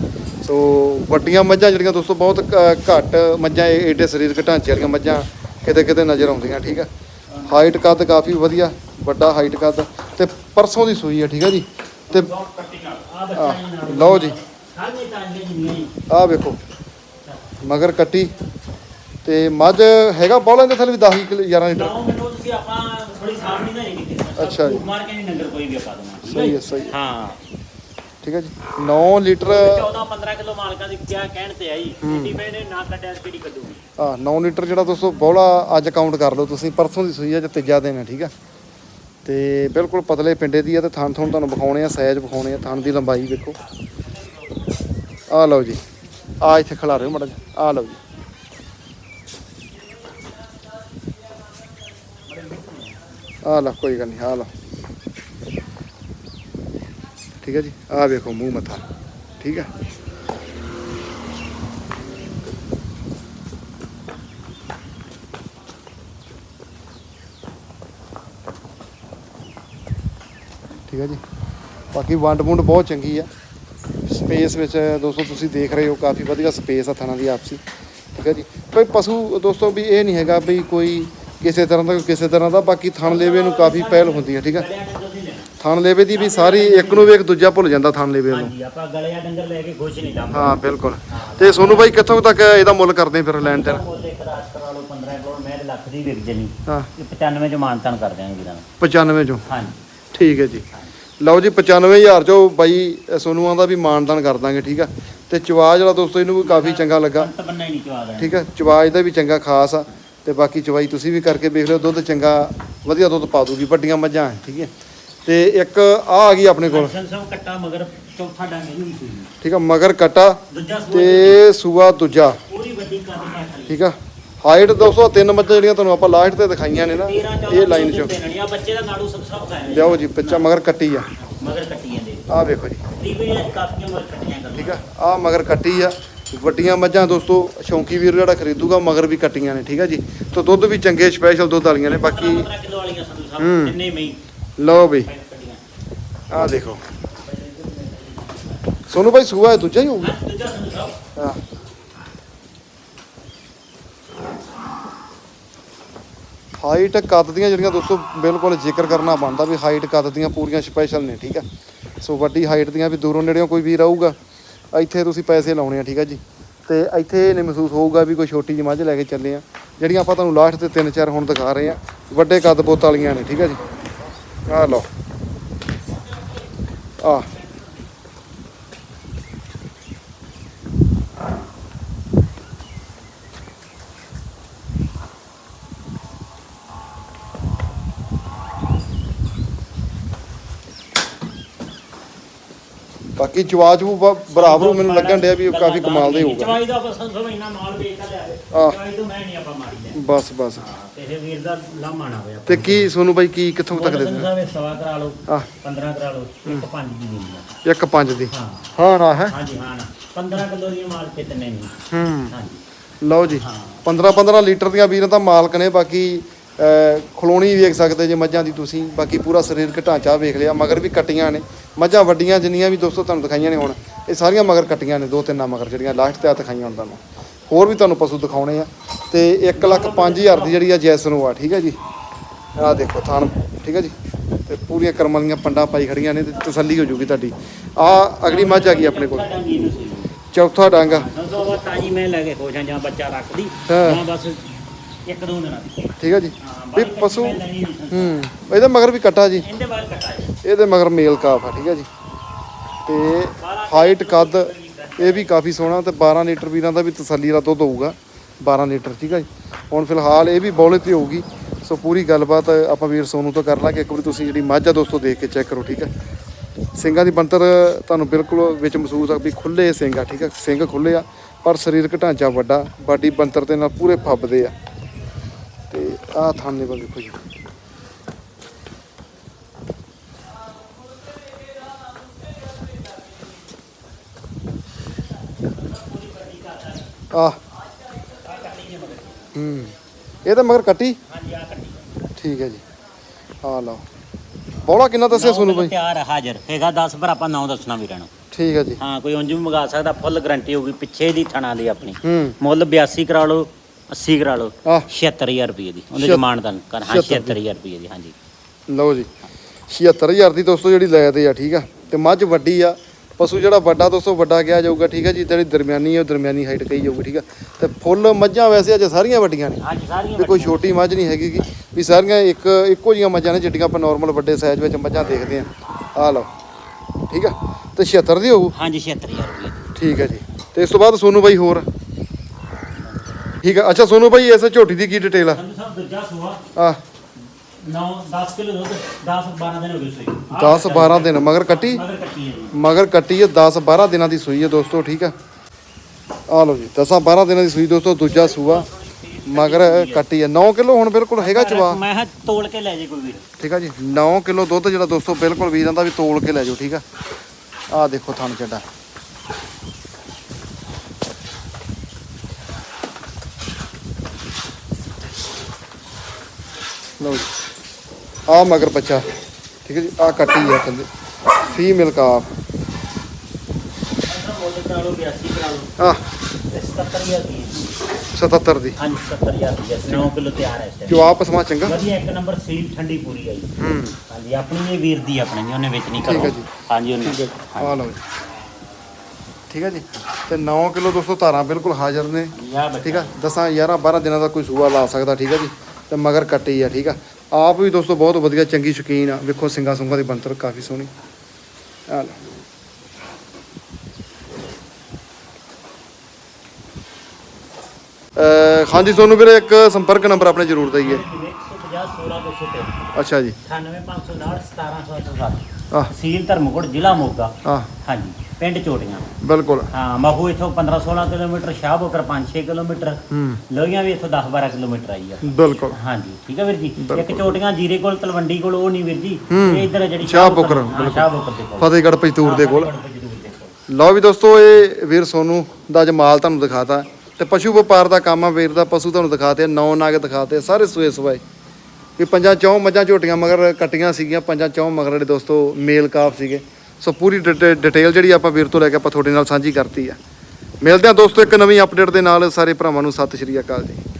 ਸੋ ਵੱਡੀਆਂ ਮੱਝਾਂ ਜਿਹੜੀਆਂ ਦੋਸਤੋ ਬਹੁਤ ਘ- ਘੱਟ ਮੱਝਾਂ ਇਹ ਏਡੇ ਸਰੀਰਕ ਢਾਂਚੇ ਵਾਲੀਆਂ ਮੱਝਾਂ ਕਿਤੇ ਕਿਤੇ ਨਜ਼ਰ ਆਉਂਦੀਆਂ ਠੀਕ ਆ। ਹਾਈਟ ਕੱਦ ਕਾਫੀ ਵਧੀਆ ਵੱਡਾ ਹਾਈਟ ਕੱਦ। ਤੇ ਪਰਸੋਂ ਦੀ ਸੂਈ ਆ ਠੀਕ ਆ ਜੀ। ਤੇ ਆ। ਜੀ ਲਓ ਜੀ। ਹੀ ਆਹ ਵੇਖੋ ਮਗਰ ਕੱਟੀ ਤੇ ਮੱਝ ਹੈਗਾ ਬੋਲਾਂ ਦੇ ਥੱਲੇ ਵੀ 10 ਕਿਲੋ 11 ਲੀਟਰ। ਲਾਓ ਮੈਨੂੰ ਤੁਸੀਂ ਆਪਾਂ ਥੋੜੀ ਸਾਫ਼ ਨਹੀਂ ਨਾ ਇਹ ਕੀਤੀ ਅੱਛਾ ਜੀ। ਮਾਰ ਕੇ ਨਹੀਂ ਨੰਗਰ ਕੋਈ ਵੀ ਆਪਾਂ ਦੇਣਾ। ਠੀਕ ਸਹੀ ਹੈ? ਸਹੀ ਹੈ। ਹਾਂ। ਠੀਕ ਹੈ ਜੀ। 9 ਲੀਟਰ 14 15 ਕਿਲੋ ਮਾਲਕਾਂ ਦੀ ਕਿਆ ਕਹਿਣ ਤੇ ਆਈ। ਇੰਨੀ ਪਏ ਨੇ ਨਾ ਕੱਢਿਆ ਕਿਹੜੀ ਕੱਢੂਗੀ? ਆ 9 ਲੀਟਰ ਜਿਹੜਾ ਦੋਸਤੋ ਬੋਲਾ ਅੱਜ ਕਾਊਂਟ ਕਰ ਲਓ ਤੁਸੀਂ। ਪਰਸੋਂ ਦੀ ਸੂਈ ਆ ਜੇ ਤੀਜਾ ਦਿਨ ਹੈ ਠੀਕ ਆ ਤੇ ਬਿਲਕੁਲ ਪਤਲੇ ਪਿੰਡੇ ਦੀ ਆ ਤੇ ਥਣ ਥਣ ਤੁਹਾਨੂੰ ਵਿਖਾਉਣੇ ਆ ਸਾਈਜ਼ ਵਿਖਾਉਣੇ ਆ ਥਣ ਦੀ ਲੰਬਾਈ ਵੇਖੋ। ਆ ਲਓ ਜੀ। ਆ ਇੱਥੇ ਖਿਲਾ ਰਹੇ ਮੜਾ ਆ ਲਓ ਜੀ। ਆ ਲਓ, ਕੋਈ ਗੱਲ ਨਹੀਂ, ਆ ਲਓ। ਠੀਕ ਹੈ ਜੀ। ਆ ਵੇਖੋ ਮੂੰਹ ਮੱਥਾ। ਠੀਕ ਹੈ। ਠੀਕ ਹੈ ਜੀ। ਬਾਕੀ ਵੰਡ ਵੁੰਡ ਬਹੁਤ ਚੰਗੀ ਆ। ਸਪੇਸ ਵਿੱਚ ਦੋਸਤੋ ਤੁਸੀਂ ਦੇਖ ਰਹੇ ਹੋ ਕਾਫੀ ਵਧੀਆ ਸਪੇਸ ਆ ਥਾਣਾ ਦੀ ਆਪਸੀ ਠੀਕ ਹੈ ਜੀ? ਕੋਈ ਪਸ਼ੂ ਦੋਸਤੋ ਵੀ ਇਹ ਨਹੀਂ ਹੈਗਾ ਵੀ ਕੋਈ ਕਿਸੇ ਤਰ੍ਹਾਂ ਦਾ ਕਿਸੇ ਤਰ੍ਹਾਂ ਦਾ ਬਾਕੀ ਥਣ ਲੇਵੇ ਨੂੰ ਕਾਫੀ ਪਹਿਲ ਹੁੰਦੀ ਹੈ ਠੀਕ ਹੈ? ਥਣ ਲੇਵੇ ਦੀ ਵੀ ਸਾਰੀ ਇੱਕ ਨੂੰ ਵੇਖ ਦੂਜਾ ਭੁੱਲ ਜਾਂਦਾ ਥਣ ਲੇਵੇ ਨੂੰ। ਹਾਂਜੀ ਆਪਾਂ ਗਲਿਆ ਡੰਗਰ ਲੈ ਕੇ ਖੁਸ਼ ਨਹੀਂ ਲਾਂਗੇ ਹਾਂ ਬਿਲਕੁਲ। ਤੇ ਸੋਨੂੰ ਬਾਈ ਕਿੱਥੋਂ ਤੱਕ ਇਹਦਾ ਮੁੱਲ ਕਰਦੇ ਫਿਰ ਲੈਣ ਦੇਣ ਮੁੱਲ ਇੱਕ ਰਾਸ ਕਰਾ ਲਓ 15 ਕਰੋੜ ਮੈਂ ਤੇ ਲੱਖ ਦੀ ਵਿਕ ਜਣੀ। ਹਾਂ। ਇਹ 95 ਚ ਮਾਨਤਾਨ ਕਰ ਦਿਆਂਗੇ ਵੀਰਾਂ ਨੂੰ। 95 ਚੋਂ? ਹਾਂਜੀ। ਠੀਕ ਹੈ ਜੀ। ਲਓ ਜੀ 95000 ਚੋਂ ਬਾਈ ਅ, ਸੋਨੂੰ ਆਂਦਾ ਵੀ ਮਾਨਦਾਨ ਕਰ ਦਾਂਗੇ ਠੀਕ ਆ? ਤੇ ਚਵਾਜ ਜਿਹੜਾ ਦੋਸਤੋ ਇਹਨੂੰ ਵੀ ਕਾਫੀ ਚੰਗਾ ਲੱਗਾ। ਅੰਤ ਬੰਨਾ ਹੀ ਨਹੀਂ ਚਵਾ ਦੇਣਾ। ਠੀਕ ਆ? ਚਵਾਜ ਦਾ ਵੀ ਚੰਗਾ ਖਾਸ ਆ। ਤੇ ਬਾਕੀ ਚਵਾਈ ਤੁਸੀਂ ਵੀ ਕਰਕੇ ਵੇਖ ਲਿਓ ਦੁੱਧ ਚੰਗਾ ਵਧੀਆ ਦੁੱਧ ਪਾ ਦੂਗੀ ਵੱਡੀਆਂ ਮੱਝਾਂ ਹੈ, ਠੀਕ ਹੈ ਤੇ ਇੱਕ ਆ ਆ ਗਈ ਆਪਣੇ ਕੋਲ। ਲਾਇਸੈਂਸ ਉਹ ਕੱਟਾ ਮਗਰ ਚੌਥਾ ਡੰਗ ਨਹੀਂ ਸੂਈ ਠੀਕ ਆ? ਮਗਰ ਕਟਾ ਦੂਜਾ ਸੂਆ ਤੇ ਸੂਆ ਦੂਜਾ। ਪੂਰੀ ਵੱਡੀ ਠੀਕ ਆ? ਹਾਈਟ 200 ਤਿੰਨ ਮੱਝਾਂ ਜਿਹੜੀਆਂ ਤੁਹਾਨੂੰ ਆਪਾਂ ਲਾਸਟ ਤੇ ਦਿਖਾਈਆਂ ਨੇ ਨਾ 13 14 ਇਹ ਲਾਈਨ ਚੋਂ। ਆ ਬੱਚੇ ਦਾ ਨਾੜੂ ਸਭ ਸਭ ਖਾਇਆ ਲਿਆਓ ਜੀ ਬੱਚਾ ਮਗਰ ਕੱਟੀ ਆ। ਮਗਰ ਕੱਟੀਆਂ ਦੇ ਆ ਵੇਖੋ ਜੀ। ਰੀਵੀ ਅੱਜ ਕਾਫੀਆਂ ਮਗਰ ਕੱਟੀਆਂ ਕਰ ਠੀਕ ਆ? ਆ ਮਗਰ ਕੱਟੀ ਆ। ਵੱਡੀਆਂ ਮੱਝਾਂ ਦੋਸਤੋ ਸ਼ੌਂਕੀ ਵੀਰ ਜਿਹੜਾ ਖਰੀਦੂਗਾ ਮਗਰ ਵੀ ਕੱਟੀਆਂ ਨੇ ਠੀਕ ਆ ਜੀ? ਤੇ ਦੁੱਧ ਵੀ ਚੰਗੇ ਸਪੈਸ਼ਲ ਦੁੱਧ ਵਾਲੀਆਂ ਨੇ ਬਾਕੀ 15 ਕਿਲੋ ਵਾਲੀਆਂ ਸੰਧੂ ਹੂੰ। ਸਾਹਿਬ ਕਿੰਨੇ ਮਈ ਲਓ ਬਈ। ਕੱਟੀਆਂ। ਆ ਦੇਖੋ। ਸੋਨੂੰ ਭਾਈ ਸੂਆ ਇਹ ਦੂਜਾ ਹੀ ਹੋਊਗਾ? ਹਾਂ। ਹਾਈਟ ਕੱਦ ਦੀਆਂ ਜਿਹੜੀਆਂ ਦੋਸਤੋ ਬਿਲਕੁਲ ਜ਼ਿਕਰ ਕਰਨਾ ਬਣਦਾ ਵੀ ਹਾਈਟ ਕੱਦ ਦੀਆਂ ਪੂਰੀਆਂ ਸਪੈਸ਼ਲ ਨੇ, ਠੀਕ ਆ? ਸੋ ਵੱਡੀ ਹਾਈਟ ਦੀਆਂ ਵੀ ਦੂਰੋਂ ਨੇੜਿਓਂ ਕੋਈ ਵੀਰ ਆਊਗਾ, ਇੱਥੇ ਤੁਸੀਂ ਪੈਸੇ ਲਾਉਣੇ ਆ, ਠੀਕ ਆ ਜੀ? ਤੇ ਇੱਥੇ ਇਹ ਨਹੀਂ ਮਹਿਸੂਸ ਹੋਊਗਾ ਵੀ ਕੋਈ ਛੋਟੀ ਜਿਹੀ ਮੱਝ ਲੈ ਕੇ ਚੱਲੇ ਆ ਜਿਹੜੀਆਂ ਆਪਾਂ ਤੁਹਾਨੂੰ ਲਾਸਟ ਤੇ ਤਿੰਨ ਚਾਰ ਹੁਣ ਦਿਖਾ ਰਹੇ ਆ, ਵੱਡੇ ਕੱਦ ਬੋਤ ਵਾਲੀਆਂ ਨੇ, ਠੀਕ ਆ ਜੀ? ਆਹ ਲਓ। ਆ ਬਾਕੀ ਜਵਾਜ ਉਹ ਬਰਾਬਰ ਮੈਨੂੰ ਲੱਗਣ ਡਿਆ ਵੀ ਉਹ ਕਾਫੀ ਕਮਾਲ ਦਾ ਹੋਊਗਾ। ਚਵਾਈ ਦਾ ਪਸੰਦ ਸੋ ਇੰਨਾ ਮਾਲ ਵੇਚ ਕੇ ਲਿਆਵੇ। ਚਵਾਈ ਤੋਂ ਮੈਂ ਨਹੀਂ ਆਪਾਂ ਮਾਰੀ ਲੈ ਬਸ ਬਸ। ਤੇ ਇਹ ਵੀਰ ਦਾ ਲਾਮਾ ਨਾ ਹੋਇਆ ਤੇ ਕੀ ਸੋਨੂੰ ਬਾਈ ਕੀ ਕਿੱਥੋਂ ਤੱਕ ਦੇ ਸਾਹਿਬ ਸਵਾ ਕਰਾ ਲਓ ਆਹ 15 ਕਰਾ ਲਓ ਇੱਕ ਪੰਜ ਦੀ ਦਿੰਦੀ ਇੱਕ ਪੰਜ ਦੀ। ਹਾਂ। ਨਾ ਹੈ ਹਾਂਜੀ ਹਾਂ ਨਾ 15 ਕਿਲੋ ਦੀ ਮਾਲ ਕਿਤਨੇ ਨਹੀਂ ਹੂੰ। ਲਓ ਜੀ ਹਾਂ। 15 15 ਲੀਟਰ ਦੀਆਂ ਵੀਰਾਂ ਤਾਂ ਮਾਲਕ ਨੇ ਬਾਕੀ ਖਲੋਣੀ ਵੇਖ ਸਕਦੇ ਜੇ ਮੱਝਾਂ ਦੀ ਤੁਸੀਂ ਬਾਕੀ ਪੂਰਾ ਸਰੀਰਕ ਢਾਂਚਾ ਵੇਖ ਲਿਆ ਮਗਰ ਵੀ ਕੱਟੀਆਂ ਨੇ। ਮੱਝਾਂ ਵੱਡੀਆਂ ਜਿੰਨੀਆਂ ਵੀ ਦੋਸਤੋ ਤੁਹਾਨੂੰ ਦਿਖਾਈਆਂ ਨੇ ਹੁਣ ਇਹ ਸਾਰੀਆਂ ਮਗਰ ਕੱਟੀਆਂ ਨੇ ਦੋ ਤਿੰਨਾਂ ਮਗਰ ਜਿਹੜੀਆਂ ਲਾਸਟ ਤੇ ਆ ਦਿਖਾਈਆਂ ਹੁਣ ਤੁਹਾਨੂੰ। ਹੋਰ ਵੀ ਤੁਹਾਨੂੰ ਪਸ਼ੂ ਦਿਖਾਉਣੇ ਆ। ਤੇ 1 ਲੱਖ 5000 ਦੀ ਜਿਹੜੀ ਆ ਜੈਸਨੋ ਆ ਠੀਕ ਹੈ ਜੀ? ਆਹ ਦੇਖੋ ਥਾਨ ਠੀਕ ਹੈ ਜੀ? ਤੇ ਪੂਰੀਆਂ ਕਰਮਾਂ ਦੀਆਂ ਪੰਡਾਂ ਪਾਈ ਖੜੀਆਂ ਨੇ ਤੇ ਤਸੱਲੀ ਹੋ ਜੂਗੀ ਤੁਹਾਡੀ। ਆ ਅਗਲੀ ਮੱਝ ਆ ਗਈ ਆਪਣੇ ਕੋਲ। ਸੀ ਚੌਥਾ ਡੰਗ ਵਾ ਤਾਜੀ ਮੈਂ ਲੈ ਕੇ ਖੋ ਜਾਂ ਜਾਂ ਬੱਚਾ ਰੱਖਦੀ। ਹਾਂ। ਜਾਂ ਬਸ ਇੱਕ ਦੋ ਦਿਨਾਂ ਦੀ। ਠੀਕ ਹੈ ਜੀ? ਹਾਂ ਵੀ ਬਾਕੀ ਪਸ਼ੂ ਨਹੀਂ। ਹੂੰ ਇਹਦੇ ਮਗਰ ਵੀ ਕੱਟਾ ਜੀ। ਇਹਦੇ ਬਾਅਦ ਕਟਾ ਜੀ। ਇਹਦੇ ਮਗਰ ਮੇਲ ਕਾਫ ਆ ਠੀਕ ਹੈ ਜੀ। ਤੇ ਹਾਈਟ ਕੱਦ ਇਹ ਵੀ ਕਾਫੀ ਸੋਹਣਾ ਤੇ 12 ਲੀਟਰ ਵੀਰਾਂ ਦਾ ਵੀ ਤਸੱਲੀ ਦਾ ਦੁੱਧ ਹੋਊਗਾ 12 ਲੀਟਰ ਠੀਕ ਹੈ ਜੀ। ਹੁਣ ਫਿਲਹਾਲ ਇਹ ਵੀ ਬੌਲੇ ਤੇ ਹੋਊਗੀ। ਸੋ ਪੂਰੀ ਗੱਲਬਾਤ ਆਪਾਂ ਵੀਰ ਸੋਨੂ ਤੋਂ ਕਰ ਲਾਂਗੇ। ਇੱਕ ਵਾਰੀ ਤੁਸੀਂ ਜਿਹੜੀ ਮੱਝ ਆ ਦੋਸਤੋ ਦੇਖ ਕੇ ਚੈੱਕ ਕਰੋ ਠੀਕ ਹੈ ਸਿੰਘਾਂ ਦੀ ਬੰਤਰ ਤੁਹਾਨੂੰ ਬਿਲਕੁਲ ਵਿੱਚ ਮਹਿਸੂਸ ਆ ਵੀ ਖੁੱਲੇ ਸਿੰਘ ਆ ਠੀਕ ਹੈ ਸਿੰਘ ਖੁੱਲੇ ਆ ਪਰ ਸਰੀਰਕ ਢਾਂਚਾ ਵੱਡਾ ਬਾਡੀ ਬੰਤਰ ਦੇ ਨਾਲ ਪੂਰੇ ਫੱਬਦੇ ਆ। ਆਹ ਥਾਨੇ ਵੱਲ ਦੇਖੋ ਜੀ ਹੂੰ ਇਹ ਤਾਂ ਮਗਰ ਕੱਟੀ ਹਾਂਜੀ ਆ ਕੱਟੀ ਠੀਕ ਹੈ ਜੀ। ਆ ਲਓ। ਬੋਲਾ ਕਿੰਨਾ ਦੱਸਿਆ ਸੋਨੂੰ ਬਾਈ ਤਿਆਰ ਹੈ ਹਾਜ਼ਰ। ਹੈਗਾ 10 ਪਰ ਆਪਾਂ 9 ਦੱਸਣਾ ਵੀਰਾਂ ਨੂੰ ਠੀਕ ਹੈ ਜੀ। ਹਾਂ ਕੋਈ ਉਂਝ ਵੀ ਮੰਗਾ ਸਕਦਾ ਫੁੱਲ ਗਾਰੰਟੀ ਹੋਊਗੀ ਪਿੱਛੇ ਦੀ ਥਣਾ ਦੀ ਆਪਣੀ। ਹੂੰ। ਮੁੱਲ 82 ਕਰਾ ਲਓ 80 ਕਰਾ ਲਓ ਆਹ। 76000 ਰੁਪਏ ਦੀ ਉਹਦੇ ਦਾ ਕਰ ਹਾਂ 76 76000 ਰੁਪਏ ਦੀ ਹਾਂਜੀ। ਲਓ ਜੀ 76000 ਦੀ ਦੋਸਤੋ ਜਿਹੜੀ ਲੈ ਤੇ ਆ ਠੀਕ ਆ? ਤੇ ਮੱਝ ਵੱਡੀ ਆ ਪਸ਼ੂ ਜਿਹੜਾ ਵੱਡਾ ਦੋਸਤੋ ਵੱਡਾ ਕਿਹਾ ਜਾਊਗਾ ਠੀਕ ਆ ਜੀ? ਜਿਹੜੀ ਦਰਮਿਆਨੀ ਆ ਉਹ ਦਰਮਿਆਨੀ ਹਾਈਟ ਕਹੀ ਜਾਊਗੀ ਠੀਕ ਆ? ਤੇ ਫੁੱਲ ਮੱਝਾਂ ਵੈਸੇ ਅੱਜ ਸਾਰੀਆਂ ਵੱਡੀਆਂ ਨੇ। ਹਾਂਜੀ ਸਾਰੀਆਂ ਵੀ ਕੋਈ ਛੋਟੀ ਮੱਝ ਨਹੀਂ ਹੈਗੀ ਗੀ। ਵੀ ਸਾਰੀਆਂ ਇੱਕ ਇੱਕੋ ਜੀਆਂ ਮੱਝਾਂ ਨੇ ਜਿਹੜੀਆਂ ਆਪਾਂ ਨਾਰਮਲ ਵੱਡੇ ਸਾਈਜ਼ ਵਿੱਚ ਮੱਝਾਂ ਦੇਖਦੇ ਆ। ਆ ਲਓ ਠੀਕ ਆ? ਤੇ 76 ਦੀ ਹੋਊ? ਹਾਂਜੀ 76000 ਰੁਪਏ ਠੀਕ ਹੈ ਜੀ। ਤੇ ਇਸ ਤੋਂ ਬਾਅਦ ਸੋਨੂ ਬਾਈ ਹੋਰ। ਠੀਕ ਆ। ਅੱਛਾ ਸੋਨੂ ਬਾਈ ਇਸ ਝੋਟੀ ਦੀ ਕੀ ਡਿਟੇਲ ਆ? ਸੰਧੂ ਸਾਹਿਬ ਦੂਜਾ ਸੂਆ। ਆ। 9 10 ਕਿਲੋ ਦੁੱਧ 10 12 ਦਿਨ ਹੋ ਗਏ ਸੋਈ। 10 12 ਦਿਨ ਮਗਰ ਕੱਟੀ? ਮਗਰ ਕੱਟੀ ਹੈ ਜੀ। ਮਗਰ ਕੱਟੀ ਹੈ 10 12 ਦਿਨਾਂ ਦੀ ਸੂਈ ਹੈ ਦੋਸਤੋ ਠੀਕ ਆ। ਆ ਲਓ ਜੀ 10 12 ਦਿਨਾਂ ਦੀ ਸੂਈ ਦੋਸਤੋ ਦੂਜਾ ਸੂਆ। ਮਗਰ ਕੱਟੀ ਹੈ 9 ਕਿਲੋ ਹੁਣ ਬਿਲਕੁਲ ਹੈਗਾ ਚਵਾ। ਮੈਂ ਕਿਹਾ ਤੋਲ ਕੇ ਲੈ ਜੇ ਕੋਈ ਵੀਰ। ਠੀਕ ਆ ਜੀ 9 ਕਿਲੋ ਦੁੱਧ ਜਿਹੜਾ ਦੋਸਤੋ ਬਿਲਕੁਲ ਵੀਰਾਂ ਦਾ ਵੀ ਤੋਲ ਕੇ ਲੈ ਜਾਓ ਠੀਕ ਆ। ਆ ਦੇਖੋ ਥਣ ਚੱਡਾ ਲਓ ਜੀ। ਆ ਮਗਰ ਬੱਚਾ। ਠੀਕ ਹੈ ਜੀ ਆ ਕੱਟੀ ਆ ਕਹਿੰਦੇ ਫੀਮੇਲ ਕਾਫ ਐਸਾ ਮੁੱਲ ਕਰਾ ਲਓ 82 ਕਰਾ ਲਓ। ਆ ਤੇ 77000 ਦੀ 77 ਦੀ। ਹਾਂਜੀ 77000 ਦੀ 9 ਕਿਲੋ ਤਿਆਰ ਹੈ ਇਸ। ਜੋ ਆਪ ਸਮਾ ਚੰਗਾ। ਵਧੀਆ ਇੱਕ ਨੰਬਰ ਸੀਲ ਠੰਡੀ ਪੂਰੀ ਆਈ ਹੂੰ। ਹਾਂਜੀ ਆਪਣੀ ਇਹ ਵੀਰ ਦੀ ਆਪਣੇ ਜੀ ਉਹਨੇ ਵਿੱਚ ਨਹੀਂ ਠੀਕ ਹੈ ਕਰੋ ਜੀ। ਹਾਂਜੀ ਉਹਨੇ। ਠੀਕ ਹੈ ਆ ਲਓ ਜੀ। ਠੀਕ ਹੈ ਜੀ। ਤੇ 9 ਕਿਲੋ ਦੋਸਤੋ ਧਾਰਾਂ ਬਿਲਕੁਲ ਹਾਜ਼ਰ ਨੇ। ਠੀਕ ਆ। 10 11 12 ਦਿਨਾਂ ਦਾ ਕੋਈ ਸੂਆ ਲਾ ਸਕਦਾ। ਠੀਕ ਆ ਜੀ। ਤੇ ਮਗਰ ਕੱਟੀ ਆ ਠੀਕ ਆ? ਆਪ ਵੀ ਦੋਸਤੋ ਬਹੁਤ ਵਧੀਆ ਚੰਗੀ ਸ਼ੌਕੀਨ ਆ। ਵੇਖੋ ਸਿੰਗਾ ਸੁੰਗਾ ਦੀ ਬੰਤਰ ਕਾਫੀ ਸੋਹਣੀ। ਆ ਲਓ। ਹਾਂਜੀ ਸੋਨੂੰ ਵੀਰੇ ਇੱਕ ਸੰਪਰਕ ਨੰਬਰ ਆਪਣੇ ਜ਼ਰੂਰ ਦਈਏ। 150 16 203 ਅੱਛਾ ਜੀ। 98559 17707 ਆਹ। ਤਹਿਸੀਲ ਧਰਮਕੋਟ ਜ਼ਿਲ੍ਹਾ ਮੋਗਾ। ਹਾਂਜੀ ਪਿੰਡ ਚੋਟੀਆਂ। ਬਿਲਕੁਲ। ਹਾਂ ਮਹੂ ਇਥੋਂ 15 16 ਕਿਲੋਮੀਟਰ ਸ਼ਾਹਬੋਕਰ 5-6 ਕਿਲੋਮੀਟਰ। ਹੂੰ। ਲੋਹੀਆਂ ਵੀ ਇਥੋਂ 10-12 ਕਿਲੋਮੀਟਰ ਆਈ ਆ। ਬਿਲਕੁਲ। ਹਾਂਜੀ ਠੀਕ ਹੈ ਵੀਰ ਜੀ? ਇੱਕ ਚੋਟੀਆਂ ਜੀਰੇ ਕੋਲ ਤਲਵੰਡੀ ਕੋਲ ਉਹ ਨਹੀਂ ਵੀਰ ਜੀ। ਹੂੰ। ਇਹ ਇੱਧਰ ਜਿਹੜੀ ਸ਼ਾਹਬੋਕਰ, ਹਾਂ, ਸ਼ਾਹਬੋਕਰ ਦੇ ਕੋਲ। ਫਤਿਹਗੜ੍ਹ ਪਜਤੂਰ ਦੇ ਕੋਲ। ਲਓ ਵੀ ਦੋਸਤੋ ਇਹ ਵੀਰ ਸੋਨੂੰ ਦਾ ਜਮਾਲ ਤੁਹਾਨੂੰ ਦਿਖਾਤਾ। ਤੇ ਪਸ਼ੂ ਵਪਾਰ ਦਾ ਕੰਮ ਆ ਵੀਰ ਦਾ ਪਸ਼ੂ ਤੁਹਾਨੂੰ ਦਿਖਾਤੇ ਨੌ ਨਾਗ ਦਿਖਾਤੇ ਸਾਰੇ ਸੂਏ ਸਵਾਏ। ਵੀ ਪੰਜਾਂ ਚੌਂ ਮੱਝਾਂ ਝੋਟੀਆਂ ਮਗਰ ਕੱਟੀਆਂ ਸੀਗੀਆਂ, ਪੰਜਾਂ ਚੌਂ ਮਗਰ ਜਿਹੜੇ ਦੋਸਤੋ ਮੇਲ ਕਾਫ ਸੀਗੇ। ਸੋ ਪੂਰੀ ਡਿਟੇ- ਡਿਟੇਲ ਜਿਹੜੀ ਆਪਾਂ ਵੀਰ ਤੋਂ ਲੈ ਕੇ ਆਪਾਂ ਤੁਹਾਡੇ ਨਾਲ ਸਾਂਝੀ ਕਰਤੀ ਆ। ਮਿਲਦੇ ਹਾਂ ਦੋਸਤੋ ਇੱਕ ਨਵੀਂ ਅਪਡੇਟ ਦੇ ਨਾਲ ਸਾਰੇ ਭਰਾਵਾਂ ਨੂੰ, ਸਤਿ ਸ਼੍ਰੀ ਅਕਾਲ ਜੀ।